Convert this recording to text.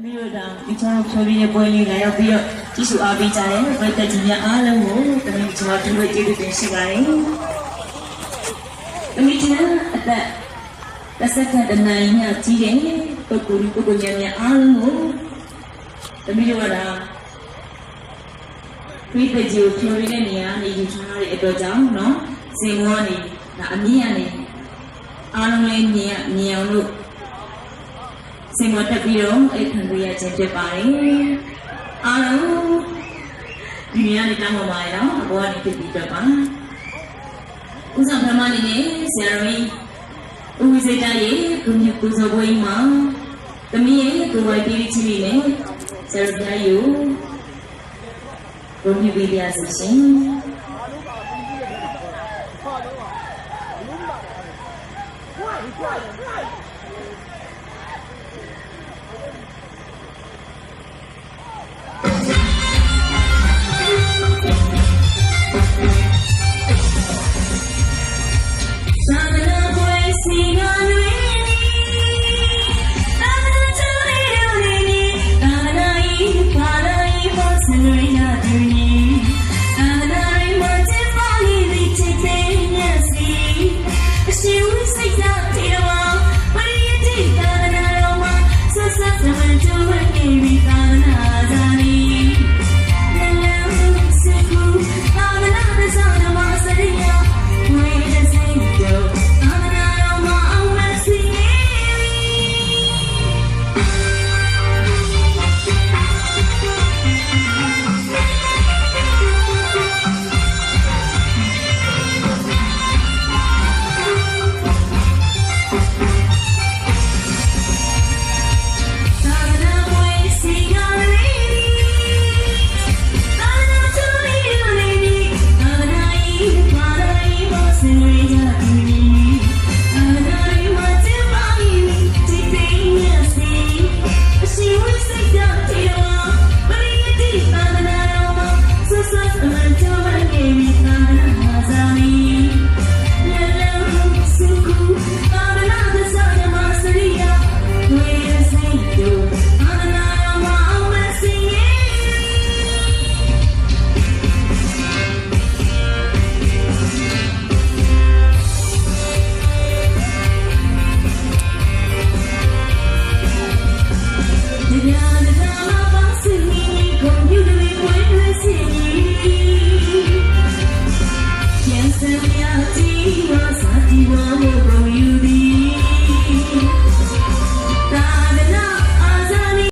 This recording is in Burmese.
အမေတို့တောင်ဒီချောင်းဖြောပြီးရဲ့ပွဲလေးလာရောက်ပြီးတော့ကြည့်ရှုအားပေးကြတယ်ဘယ်တက်ကြီးများအားလုံးကိုတမီးကျွန်တော်ဒီလိုကျေးဇူးတင်ရှိပါတယ်တမီးကျွန်တော်အသက်တစ်ဆက်ကတနင်္လာကြီးတဲ့ပုဂ္ဂိုလ်ပုဂ္ဂိုလ်များများအားလုံးကိုတမီးတို့ကဒါဒီပကြီးကိုဖြောပြီးတဲ့နေရာနေယူထားတဲ့အတွက်ကြောင့်နော်ဇင်မောနေဒါအမြင့်ရနေအားလုံးလည်းမြင်ရမြင်အောင်လို့ စင်မတက်ပြီးတော့အဲ့ခံရခြင်းဖြစ်ပါတယ်အားလုံးဒီနေရာနဲ့တောင်းပါပါရအောင်အဘောကနေပြပြီးတော့ပါဦးဆောင်ပထမအနေနဲ့ဆရာတော်ကြီးဦးဝိစေတရဲ့ကုညကုဇောဘွေးမှာတမီးရဲ့ကိုယ်ဝိုင်းပြီးချီလေးနဲ့ဆရာတော်ကြီးကိုဘုံပြပေးပါစီရှင်